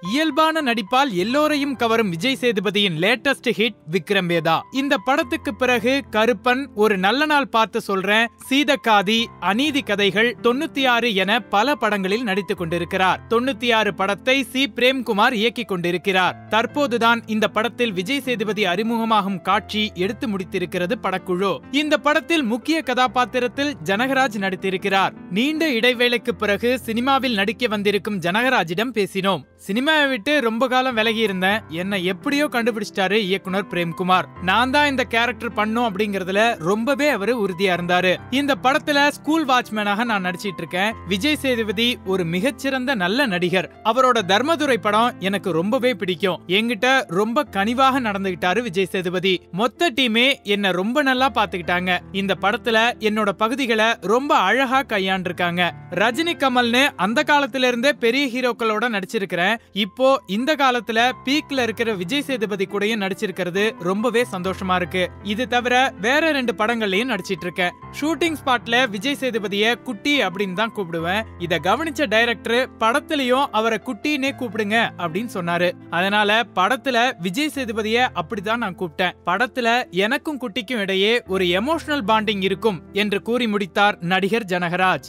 இயல்பான நடிப்பால் எல்லோரையும் கவரும் விஜய் சேதுபதியின் லேட்டஸ்ட் ஹிட் விக்ரம் வேதா இந்த படத்துக்கு பிறகு கருப்பன் ஒரு நல்ல நாள் பார்த்து சொல்றேன் சீதக்காதி அநீதி கதைகள் தொண்ணூத்தி ஆறு என பல படங்களில் நடித்துக் கொண்டிருக்கிறார். தொண்ணூத்தி ஆறு படத்தை சி. பிரேம்குமார் இயக்கிக் கொண்டிருக்கிறார். தற்போதுதான் இந்த படத்தில் விஜய் சேதுபதி அறிமுகமாகும் காட்சி எடுத்து முடித்திருக்கிறது படக்குழு. இந்த படத்தில் முக்கிய கதாபாத்திரத்தில் ஜனகராஜ் நடித்திருக்கிறார். நீண்ட இடைவேளைக்கு பிறகு சினிமாவில் நடிக்க வந்திருக்கும் ஜனகராஜிடம் பேசினோம். சினிமா சினிமாவை விட்டு ரொம்ப காலம் விலகி இருந்தேன். என்னை எப்படியோ கண்டுபிடிச்சிட்டாரு இயக்குனர் பிரேம்குமார். நான் தான் இந்த கேரக்டர் பண்ணும் அப்படிங்கறதுல ரொம்பவே அவரு உறுதியா இருந்தாரு. இந்த படத்துல ஸ்கூல் வாட்ச்மேனாக நான் நடிச்சிட்டு இருக்கேன். விஜய் சேதுபதி ஒரு மிகச்சிறந்த நல்ல நடிகர். அவரோட தர்மதுரை படம் எனக்கு ரொம்பவே பிடிக்கும். என்கிட்ட ரொம்ப கனிவாக நடந்துகிட்டாரு விஜய் சேதுபதி. மொத்த டீமே என்ன ரொம்ப நல்லா பாத்துக்கிட்டாங்க. இந்த படத்துல என்னோட பகுதிகளை ரொம்ப அழகா கையாண்டிருக்காங்க. ரஜினி கமல்னு அந்த காலத்துல இருந்தே பெரிய ஹீரோக்களோட நடிச்சிருக்கிறேன். இப்போ இந்த காலத்துல பீக்ல இருக்கிற விஜய் சேதுபதி கூடயும் நடிச்சிருக்கிறது ரொம்பவே சந்தோஷமா இருக்கு. இது தவிர வேற ரெண்டு படங்கள்லயும் நடிச்சிட்டு இருக்கேன். ஷூட்டிங் ஸ்பாட்ல விஜய் சேதுபதிய குட்டி அப்படின்னு தான் கூப்பிடுவேன். இத கவனிச்ச டைரக்டர் படத்துலயும் அவரை குட்டினே கூப்பிடுங்க அப்படின்னு சொன்னாரு. அதனால படத்துல விஜய் சேதுபதிய அப்படிதான் நான் கூப்பிட்டேன். படத்துல எனக்கும் குட்டிக்கும் இடையே ஒரு எமோஷனல் பாண்டிங் இருக்கும் என்று கூறி முடித்தார் நடிகர் ஜனகராஜ்.